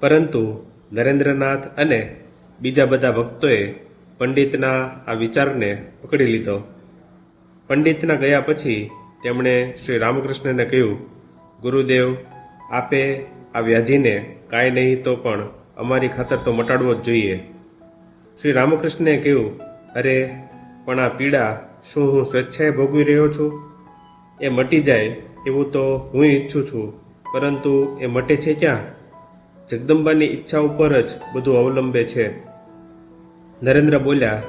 પરંતુ નરેન્દ્રનાથ અને બીજા બધા ભક્તોએ પંડિતના આ વિચારને પકડી લીધો. પંડિતના ગયા પછી તેમણે શ્રી રામકૃષ્ણને કહ્યું, ગુરુદેવ, આપે આ વ્યાધિને કાંઈ નહીં તો પણ અમારી ખાતર તો મટાડવો જ જોઈએ. શ્રી રામકૃષ્ણએ કહ્યું, અરે, પણ આ પીડા શું હું સ્વેચ્છાએ ભોગવી રહ્યો છું? એ મટી જાય એવું તો હું ઈચ્છું છું, પરંતુ એ મટે છે ક્યાં? જગદંબાની ઈચ્છા ઉપર જ બધું અવલંબે છે. નરેન્દ્ર બોલ્યા,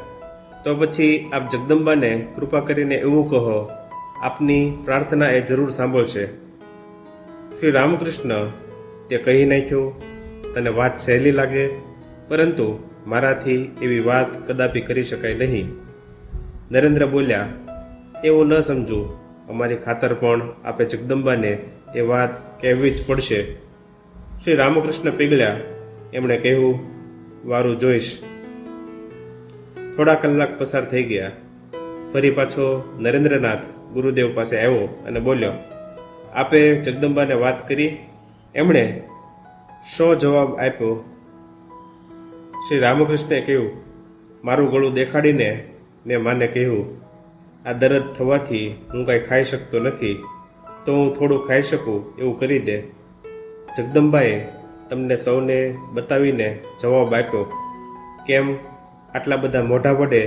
તો પછી આપ જગદંબાને કૃપા કરીને એવું કહો, આપની પ્રાર્થના એ જરૂર સાંભળશે. શ્રી રામકૃષ્ણ તે કહી નાખ્યું, તને વાત સહેલી લાગે, પરંતુ મારાથી એવી વાત કદાપી કરી શકાય નહીં. નરેન્દ્ર બોલ્યા, એવું ન સમજું. અમારી ખાતર પણ આપે જગદંબાને એ વાત કહેવી જ પડશે. શ્રી રામકૃષ્ણ પીગળ્યા એમણે કહ્યું, વારું જોઈશ. થોડા કલાક પસાર થઈ ગયા. ફરી પાછો નરેન્દ્રનાથ ગુરુદેવ પાસે આવ્યો અને બોલ્યો, આપે જગદંબાને વાત કરી? એમણે શો જવાબ આપ્યો. શ્રી રામકૃષ્ણે કહ્યું, મારું ગળું દેખાડીને મેં માને કહ્યું, આ દર્દ થવાથી હું કાંઈ ખાઈ શકતો નથી, તો હું થોડું ખાઈ શકું એવું કરી દે. જગદંબાએ તમને સૌને બતાવીને જવાબ આપ્યો, કેમ આટલા બધા મોઢા વડે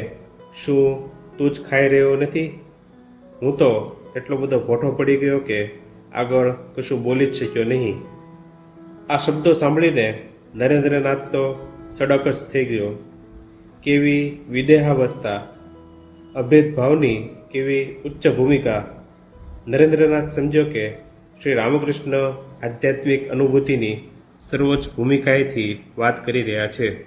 શું તું જ ખાઈ રહ્યો નથી? હું તો એટલો બધો ભોઠો પડી ગયો કે આગળ કશું બોલી જ શક્યો નહીં. આ શબ્દો સાંભળીને નરેન્દ્રનાથ તો સડક જ થઈ ગયો. કેવી વિદેહાવસ્થા, અભેદભાવની કેવી ઉચ્ચ ભૂમિકા નરેન્દ્રનાથ સમજ્યો કે શ્રી રામકૃષ્ણ આધ્યાત્મિક અનુભૂતિની સર્વોચ્ચ ભૂમિકાએથી વાત કરી રહ્યા છે.